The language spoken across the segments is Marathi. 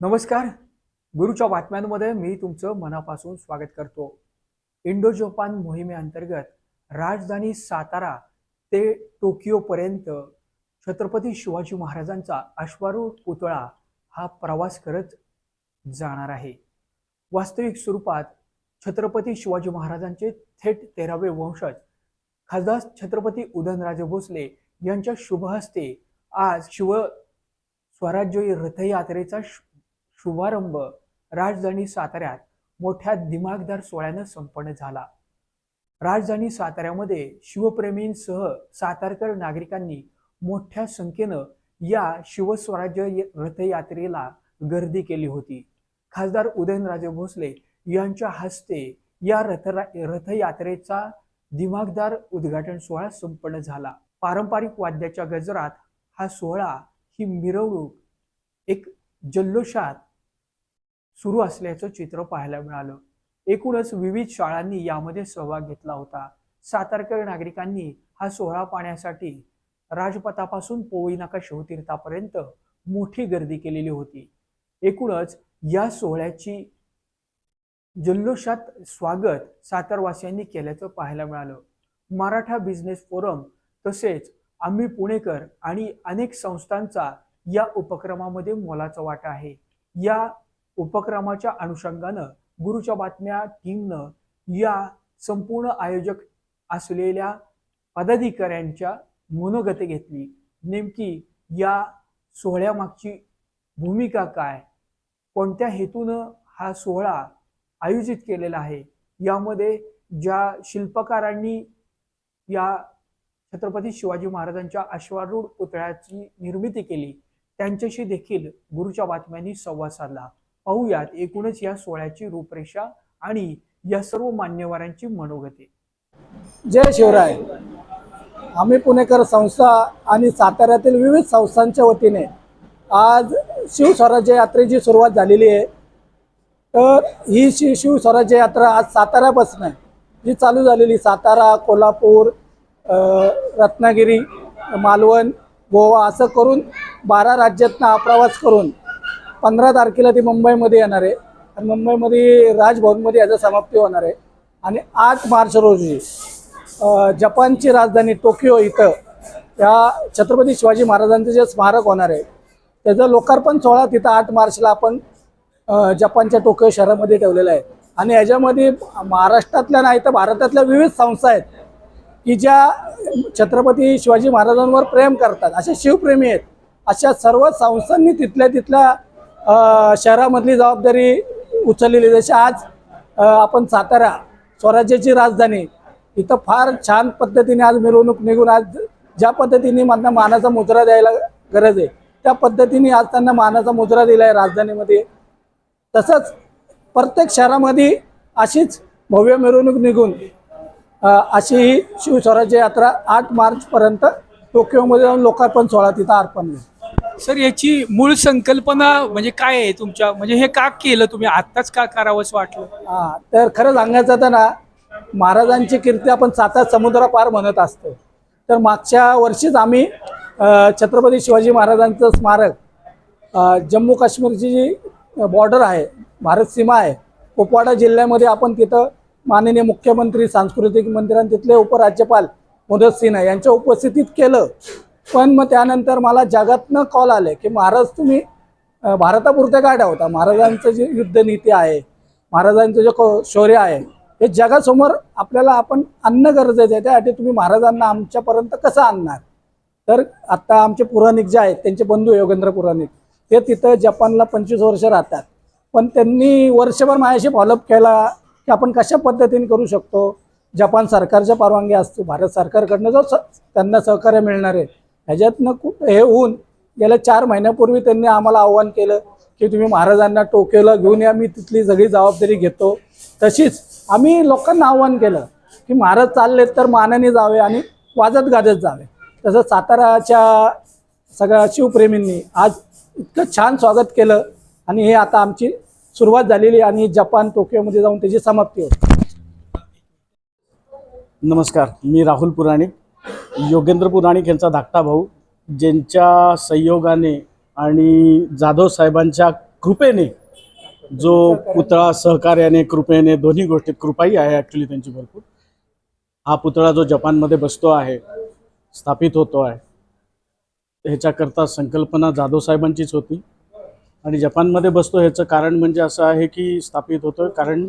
नमस्कार. गुरुच्या बातम्यांमध्ये मी तुमचं मनापासून स्वागत करतो. इंडो जपान मोहिमेअंतर्गत राजधानी सातारा ते टोकियोपर्यंत छत्रपती शिवाजी महाराजांचा अश्वारूढ पुतळा हा प्रवास करत जाणार आहे. वास्तविक स्वरूपात छत्रपती शिवाजी महाराजांचे थेट तेरावे वंशज खासदार छत्रपती उदयनराजे भोसले यांच्या शुभहस्ते आज शिव स्वराज्य रथयात्रेचा शुभारंभ. राजधानी साताऱ्यात मोठ्या दिमागदार सोहळ्यानं संपन्न झाला. राजधानी साताऱ्यामध्ये शिवप्रेमींसह सातारकर नागरिकांनी मोठ्या संख्येनं या शिवस्वराज्य रथयात्रेला गर्दी केली होती. खासदार उदयनराजे भोसले यांच्या हस्ते या रथ रथयात्रेचा दिमागदार उद्घाटन सोहळा संपन्न झाला. पारंपरिक वाद्याच्या गजरात हा सोहळा ही मिरवणूक एक जल्लोषात सुरू असल्याचं चित्र पाहायला मिळालं. एकूणच विविध शाळांनी यामध्ये सहभाग घेतला होता. सातारकर नागरिकांनी हा सोहळा पाहण्यासाठी राजपथापासून पोवई नाका शिवतीर्थापर्यंत मोठी गर्दी केलेली होती. एकूणच या सोहळ्याची जल्लोषात स्वागत सातारवासियांनी केल्याचं पाहायला मिळालं. मराठा बिझनेस फोरम तसेच आम्ही पुणेकर आणि अनेक संस्थांचा या उपक्रमामध्ये मोलाचा वाटा आहे. या उपक्रमाच्या अनुषंगानं गुरुच्या बातम्या टीमनं या संपूर्ण आयोजक असलेल्या पदाधिकाऱ्यांच्या मनोगत घेतली. नेमकी या सोहळ्यामागची भूमिका काय? कोणत्या हेतूनं हा सोहळा आयोजित केलेला आहे? यामध्ये ज्या शिल्पकारांनी या छत्रपती शिवाजी महाराजांच्या अश्वारूढ पुतळ्याची निर्मिती केली त्यांच्याशी देखील गुरुच्या बातम्यांनी संवाद साधला. पाहूयात एकूणच या सोहळ्याची रूपरेषा आणि या सर्व मान्यवरांची मनोगती. जय शिवराय. आम्ही पुणेकर संस्था आणि साताऱ्यातील विविध संस्थांच्या वतीने आज शिवस्वराज्य यात्रेची सुरुवात झालेली आहे. तर ही शि शिवस्वराज्य यात्रा आज साताऱ्यापासून आहे. जी चालू झालेली सातारा कोल्हापूर रत्नागिरी मालवण गोवा असं करून बारा राज्यातनं हा प्रवास करून पंधरा तारखेला ती मुंबईमध्ये येणार आहे. आणि मुंबईमध्ये राजभवनमध्ये याचा समाप्ती होणार आहे. आणि आठ मार्च रोजी जपानची राजधानी टोकियो इथं या छत्रपती शिवाजी महाराजांचं जे स्मारक होणार आहे त्याचं लोकार्पण सोहळा तिथं आठ मार्चला आपण जपानच्या टोकियो शहरामध्ये ठेवलेला आहे. आणि याच्यामध्ये महाराष्ट्रातल्या नाही तर भारतातल्या विविध संस्था आहेत की ज्या छत्रपती शिवाजी महाराजांवर प्रेम करतात असे शिवप्रेमी आहेत. अशा सर्व संस्थांनी तिथल्या तिथल्या शहरामधली जबाबदारी उचललेली जशी आज आपण सातारा स्वराज्याची राजधानी इथं फार छान पद्धतीने आज मिरवणूक निघून आज ज्या पद्धतीने त्यांना मानाचा मुजरा द्यायला गरज आहे त्या पद्धतीने आज त्यांना मानाचा मुजरा दिला आहे राजधानीमध्ये. तसंच प्रत्येक शहरामध्ये अशीच भव्य मिरवणूक निघून अशी ही शिवस्वराज्य यात्रा आठ मार्चपर्यंत टोकियोमध्ये जाऊन लोकार्पण सोहळा तिथं अर्पण सर याची मूळ संकल्पना म्हणजे काय आहे तुमच्या? म्हणजे हे का केलं तुम्ही? आत्ताच का करावंच वाटलं? हा तर खरं सांगायचं तर ना महाराजांची कीर्ती आपण सात समुद्रापार म्हणत असतो. तर मागच्या वर्षीच आम्ही अ, छत्रपती शिवाजी महाराजांचं स्मारक अ, जम्मू काश्मीरची जी बॉर्डर आहे भारत सीमा आहे कुपवाडा जिल्ह्यामध्ये आपण तिथं माननीय मुख्यमंत्री सांस्कृतिक मंत्री आणि तिथले उपराज्यपाल मुदत सिन्हा यांच्या उपस्थितीत केलं. पण मग त्यानंतर मला जगातनं कॉल आले की महाराज तुम्ही भारतापुरते काय ठेवता महाराजांचं जे युद्धनीती आहे महाराजांचं जे शौर्य आहे हे जगासमोर आपल्याला आपण आणणं गरजेचं आहे. त्यासाठी तुम्ही महाराजांना आमच्यापर्यंत कसं आणणार? तर आत्ता आमचे पुराणिक जे आहेत त्यांचे बंधू योगेंद्र पुराणिक. ते तिथं जपानला पंचवीस वर्ष राहतात. पण त्यांनी वर्षभर माझ्याशी फॉलोअप केला की आपण कशा पद्धतीने करू शकतो? जपान सरकारच्या परवानगी असते. भारत सरकारकडनं जो स त्यांना सहकार्य मिळणार आहे ह्याच्यातनं खूप हे होऊन गेल्या चार महिन्यापूर्वी त्यांनी आम्हाला आव्हान केलं की तुम्ही महाराजांना टोकेला घेऊन या मी तिथली सगळी जबाबदारी घेतो. तशीच आम्ही लोकांना आव्हान केलं की महाराज चालले तर मानाने जावे आणि वाजत गाजत जावे. तसं साताराच्या सगळ्या शिवप्रेमींनी आज इतकं छान स्वागत केलं आणि हे आता आमची सुरुवात झालेली आणि जपान टोकियोमध्ये जाऊन त्याची समाप्ती होती. नमस्कार मी राहुल पुराणिक. योगेंद्र पुराणिक यांचा धाकटा भाऊ ज्यांच्या संयोगाने आणि जाधव साहेबांच्या कृपेने जो पुतळा सहकार्याने कृपेने दोन्ही गोष्टीत कृपाही आहे ॲक्च्युली त्यांची भरपूर. हा पुतळा जो जपानमध्ये बसतो आहे स्थापित होतो आहे ह्याच्याकरता संकल्पना जाधव साहेबांचीच होती. आणि जपानमध्ये बसतो ह्याचं कारण म्हणजे असं आहे की स्थापित होतं कारण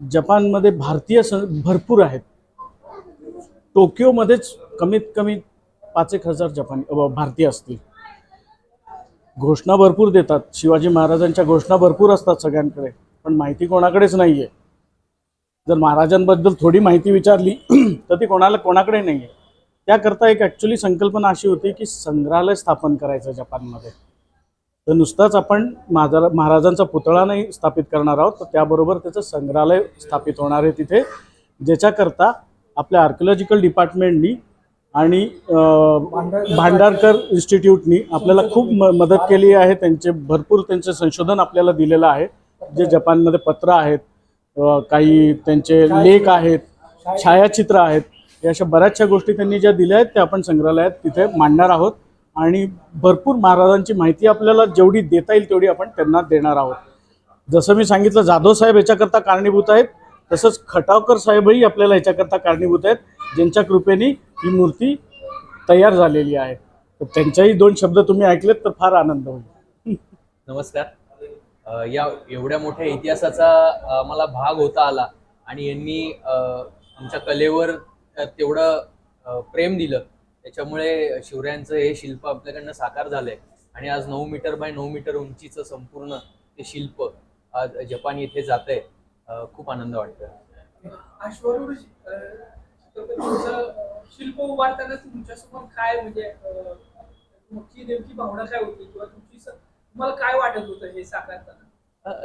जपानमध्ये भारतीय स भरपूर आहेत. टोकियोमध्येच कमीत कमी पाच एक हजार जपानी भारतीय असतील. घोषणा भरपूर देतात. शिवाजी महाराजांच्या घोषणा भरपूर असतात सगळ्यांकडे पण माहिती कोणाकडेच नाही आहे जर महाराजांबद्दल थोडी माहिती विचारली तर ती कोणाला कोणाकडे नाही आहे त्याकरता एक ॲक्च्युली संकल्पना अशी होती की संग्रहालय स्थापन करायचं जपानमध्ये. तर नुसताच आपण महाजा महाराजांचा पुतळा नाही स्थापित करणार आहोत तर त्याबरोबर त्याचं संग्रहालय स्थापित होणार आहे तिथे ज्याच्याकरता आपल्या आर्किओलॉजिकल डिपार्टमेंटनी आणि भांडारकर इन्स्टिट्यूटनी आपल्याला खूप म मदत केली आहे. त्यांचे भरपूर त्यांचे संशोधन आपल्याला दिलेलं आहे. जे जपानमध्ये पत्र आहेत काही त्यांचे लेख आहेत छायाचित्र आहेत या अशा बऱ्याचशा गोष्टी त्यांनी ज्या दिल्या आहेत त्या आपण संग्रहालयात तिथे मांडणार आहोत. आणि भरपूर महाराजांची माहिती आपल्याला जेवढी देता येईल तेवढी आपण त्यांना देणार आहोत. जसं मी सांगितलं जाधव साहेब याच्याकरता कारणीभूत आहेत. तसंच खटावकर साहेबही आपल्याला याच्याकरता कारणीभूत आहेत. ज्यांच्या कृपेने ही मूर्ती तयार झालेली आहे. तर त्यांच्याही दोन शब्द तुम्ही ऐकलेत तर फार आनंद होईल. नमस्कार. या एवढ्या मोठ्या इतिहासाचा मला भाग होता आला आणि यांनी आमच्या कलेवर तेवढं प्रेम दिलं. त्याच्यामुळे शिवरायांचं हे शिल्प आपल्याकडनं साकार झालंय. आणि आज नऊ मीटर बाय नऊ मीटर उंचीचं संपूर्ण ते शिल्प आज जपान येथे जात आहे खूप आनंद वाटतोय. अश्वारूढ शिल्प उभारताना तुमच्यासमोर काय म्हणजे तुमची नेमकी भावना काय होती? किंवा तुमची तुम्हाला काय वाटत होतं हे साकारताना?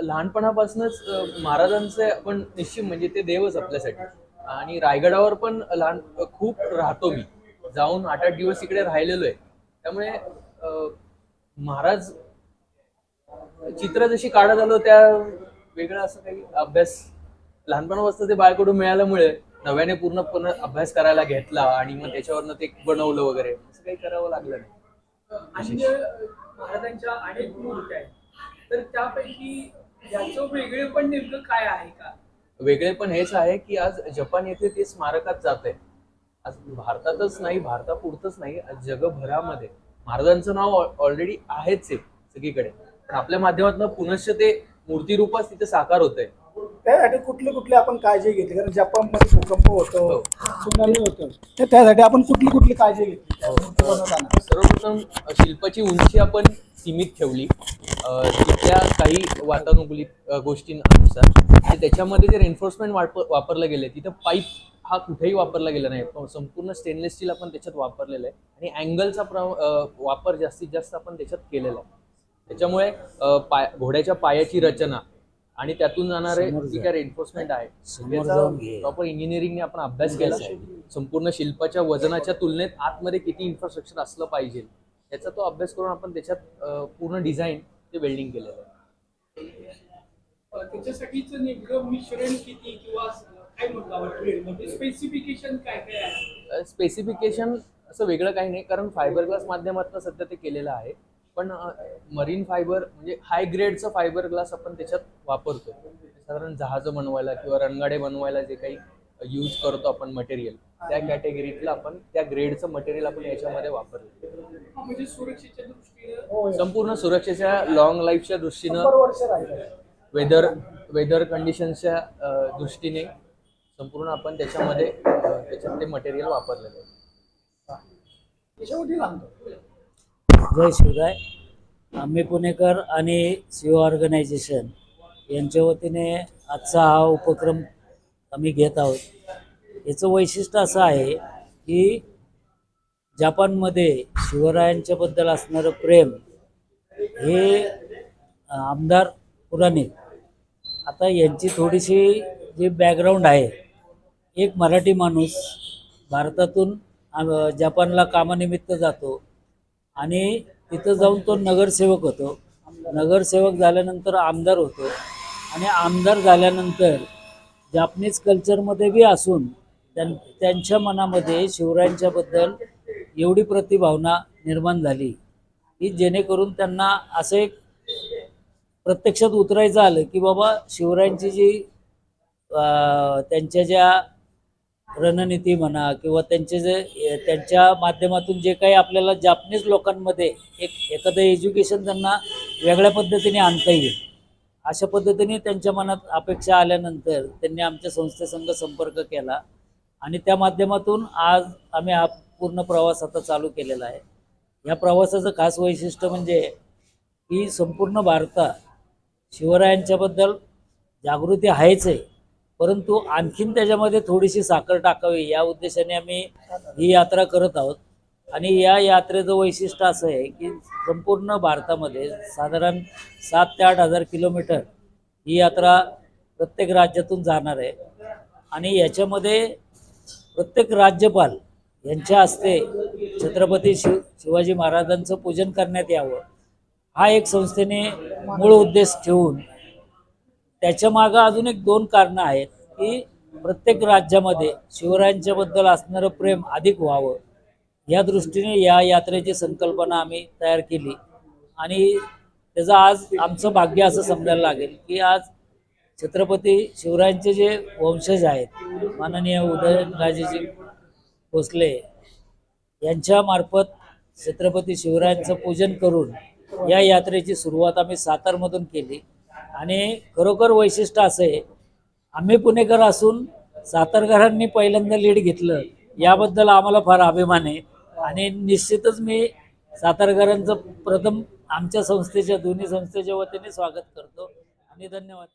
लहानपणापासूनच महाराजांचे आपण निश्चित म्हणजे ते देवच आपल्यासाठी. आणि रायगडावर पण लहान खूप राहतो मी. जाऊन आठ आठ दिवस इकडे राहिलेलो आहे. त्यामुळे महाराज चित्र जशी काढत आलो त्या वेगळं असं काही अभ्यास लहानपणापासून ते बाळकडून मिळाल्यामुळे नव्याने पूर्णपणे अभ्यास करायला घेतला आणि मग त्याच्यावरनं ते बनवलं वगैरे असं काही करावं लागलं नाही. महाराजांच्या अनेक आहेत तर त्यापैकी याचं वेगळे पण नेमकं काय आहे का? वेगळे पण हेच आहे की आज जपान येथे ते स्मारकात जात आहे. आज भारतातच नाही भारतापुरतच नाही आज जगभरामध्ये. महाराजांचं नाव ऑलरेडी आहेच आहे सगळीकडे. पण आपल्या माध्यमातून पुनश्च ते मूर्तिरूपाच तिथे साकार होत आहे त्यासाठी कुठली कुठली आपण काळजी घेतली कारण जपानमध्ये भूकंप होतो हो. सुनामी होतं. तर त्यासाठी आपण कुठली कुठली काळजी घेतली? मूर्ती बनवताना सर्वप्रथम शिल्पाची उंची आपण सीमित ठेवली. अ, तिथल्या काही वातानुकूलित अ, गोष्टींनुसार. आणि त्याच्यामध्ये जे एन्फोर्समेंट वापरलं गेले तिथं पाईप हा कुठेही वापरला गेला नाही. पण संपूर्ण स्टेनलेस स्टील आपण त्याच्यात वापरलेलं आहे. आणि अँगलचा प्र वापर जास्तीत जास्त आपण त्याच्यात केलेला आहे. त्याच्यामुळे पाय घोड्याच्या पायाची रचना आणि त्यातून जाणारे जी. काय एन्फोर्समेंट आहे त्याचा प्रॉपर इंजिनिअरिंगने आपण अभ्यास केला. संपूर्ण शिल्पाच्या वजनाच्या तुलनेत आतमध्ये किती इन्फ्रास्ट्रक्चर असलं पाहिजे याचा तो अभ्यास करून आपण त्याच्यात पूर्ण डिझाईन ते वेल्डिंग केलेलं आहे. अं, त्याच्यासाठीच नेमकं मिश्रण किती किंवा काय म्हणतो आपण ट्रेडमध्ये स्पेसिफिकेशन काय काय आहे? स्पेसिफिकेशन असं वेगळं काही नाही कारण फायबर ग्लास माध्यमातून सध्या ते केलेलं आहे. पण मरीन फायबर म्हणजे हाय ग्रेडचं फायबर ग्लास आपण त्याच्यात वापरतो साधारण जहाजं बनवायला किंवा रणगाडे बनवायला जे काही यूज करतो आपण मटेरियल त्या कॅटेगरीतलं आपण त्या ग्रेडचं मटेरियल आपण याच्यामध्ये वापरलं हा, म्हणजे सुरक्षेच्या दृष्टीनं? हो संपूर्ण सुरक्षेच्या लॉंग लाईफच्या दृष्टीनं वेदर वेदर कंडिशनच्या दृष्टीने संपूर्ण आपण त्याच्यामध्ये त्याच्यात ते मटेरियल वापरलेलं आहे जय शिवराय. आम्ही पुणेकर आणि शिव ऑर्गनायझेशन यांच्या वतीने आजचा हा उपक्रम आम्ही घेत आहोत. याचं वैशिष्ट्य असं आहे की जपानमध्ये शिवरायांच्याबद्दल असणारं प्रेम हे आमदार पुराणिक. आता यांची थोडीशी जी बॅकग्राऊंड आहे एक मराठी माणूस भारतातून जपानला कामानिमित्त जातो. आणि तिथं जाऊन तो नगरसेवक होतो. नगरसेवक झाल्यानंतर आमदार होतो. आणि आमदार झाल्यानंतर जापनीज कल्चरमध्ये बी असून त्यां त्यांच्या मनामध्ये शिवरायांच्याबद्दल एवढी प्रतिभावना निर्माण झाली की जेणेकरून त्यांना असं एक प्रत्यक्षात उतरायचं आलं की बाबा शिवरायांची जी त्यांच्या ज्या रणनीती म्हणा किंवा त्यांचे जे त्यांच्या माध्यमातून जे काही आपल्याला जापनीज लोकांमध्ये एक एखादं एज्युकेशन त्यांना वेगळ्या पद्धतीने आणता येईल. अशा पद्धतीने त्यांच्या मनात अपेक्षा आल्यानंतर त्यांनी आमच्या संस्थेसंग संपर्क केला आणि त्या माध्यमातून आज आम्ही हा पूर्ण प्रवास आता चालू केलेला आहे. या प्रवासाचं खास वैशिष्ट्य म्हणजे की संपूर्ण भारतात शिवरायांच्याबद्दल जागृती आहेच आहे. परंतु आणखीन त्याच्यामध्ये थोडीशी साखर टाकावी या उद्देशाने आम्ही ही यात्रा करत आहोत. आणि या यात्रेचं वैशिष्ट्य असं आहे की संपूर्ण भारतामध्ये साधारण सात ते आठ हजार किलोमीटर ही यात्रा प्रत्येक राज्यातून जाणार आहे. आणि याच्यामध्ये प्रत्येक राज्यपाल यांच्या हस्ते छत्रपती शिव शिवाजी महाराजांचं पूजन करण्यात यावं हा एक संस्थेने मूळ उद्देश ठेवून त्याच्या मागं अजून एक दोन कारणं आहेत की प्रत्येक राज्यामध्ये शिवरायांच्याबद्दल असणारं प्रेम अधिक व्हावं. या दृष्टीने या यात्रेची संकल्पना आम्ही तयार केली. आणि त्याचं आज आमचं भाग्य असं समजायला लागेल की आज छत्रपती शिवरायांचे जे वंशज आहेत माननीय उदयनराजेजी भोसले यांच्यामार्फत छत्रपती शिवरायांचं पूजन करून या यात्रेची सुरुवात आम्ही सातारमधून केली. आणि खरोखर वैशिष्ट्य असं आहे आम्ही पुणेकर असून सातारकरांनी पहिल्यांदा लीड घेतलं याबद्दल आम्हाला फार अभिमान आहे. आणि निश्चितच मी सातारकरांचं प्रथम आमच्या संस्थेच्या दोन्ही संस्थेच्या वतीने स्वागत करतो. आणि धन्यवाद.